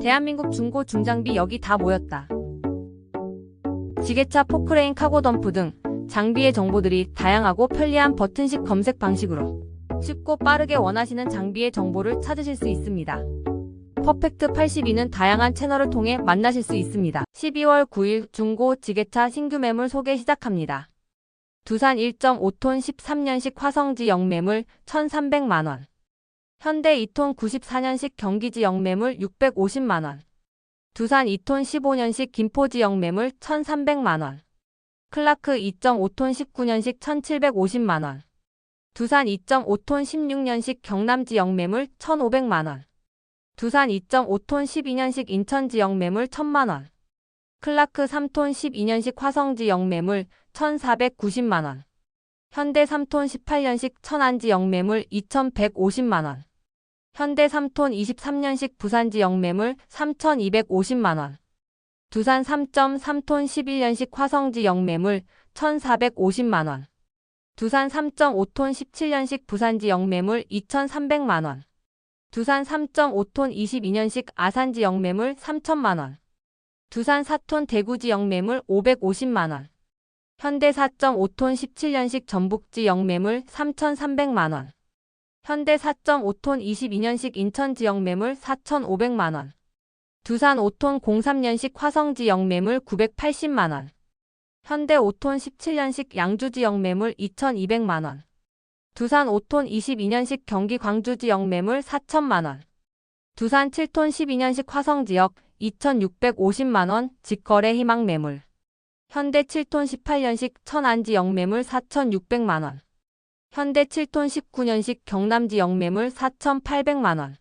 대한민국 중고 중장비 여기 다 모였다. 지게차 포크레인 카고 덤프 등 장비의 정보들이 다양하고 편리한 버튼식 검색 방식으로 쉽고 빠르게 원하시는 장비의 정보를 찾으실 수 있습니다. 퍼펙트 82는 다양한 채널을 통해 만나실 수 있습니다. 12월 9일 중고 지게차 신규 매물 소개 시작합니다. 두산 1.5톤 13년식 화성지 영매물 1,300만원. 현대 2톤 94년식 경기지 영매물 650만원. 두산 2톤 15년식 김포지 영매물 1,300만원. 클라크 2.5톤 19년식 1,750만원. 두산 2.5톤 16년식 경남지 영매물 1,500만원. 두산 2.5톤 12년식 인천지 영매물 1,000만원. 클라크 3톤 12년식 화성지 영매물 1,490만원. 현대 3톤 18년식 천안지 영매물 2,150만원. 현대 3톤 23년식 부산지 영매물 3,250만원. 두산 3.3톤 11년식 화성지 영매물 1,450만원. 두산 3.5톤 17년식 부산지 영매물 2,300만원. 두산 3.5톤 22년식 아산지 영매물 3천만원. 두산 4톤 대구지 영매물 550만원. 현대 4.5톤 17년식 전북지 영매물 3,300만원. 현대 4.5톤 22년식 인천지 영매물 4,500만원. 두산 5톤 03년식 화성지 영매물 980만원. 현대 5톤 17년식 양주지 영매물 2,200만원. 두산 5톤 22년식 경기 광주지 영매물 4천만원. 두산 7톤 12년식 화성지역 2,650만원 직거래 희망 매물. 현대 7톤 18년식 천안지 영매물 4,600만원. 현대 7톤 19년식 경남지 영매물 4,800만원.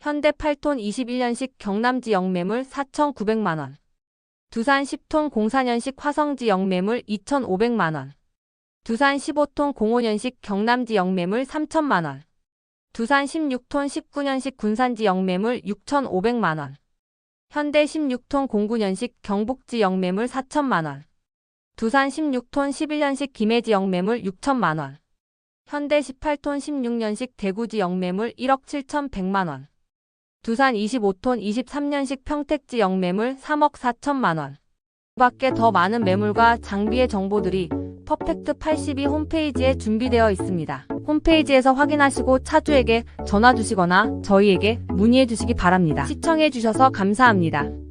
현대 8톤 21년식 경남지 영매물 4,900만원. 두산 10톤 04년식 화성지 영매물 2,500만원. 두산 15톤 05년식 경남지 영매물 3천만원. 두산 16톤 19년식 군산지 영매물 6,500만원. 현대 16톤 09년식 경북지 영매물 4천만원. 두산 16톤 11년식 김해지 영매물 6천만원. 현대 18톤 16년식 대구지 영매물 1억 7천100만원. 두산 25톤 23년식 평택지 영매물 3억 4천만원. 밖에 더 많은 매물과 장비의 정보들이 퍼펙트 82 홈페이지에 준비되어 있습니다. 홈페이지에서 확인하시고 차주에게 전화 주시거나 저희에게 문의해 주시기 바랍니다. 시청해 주셔서 감사합니다.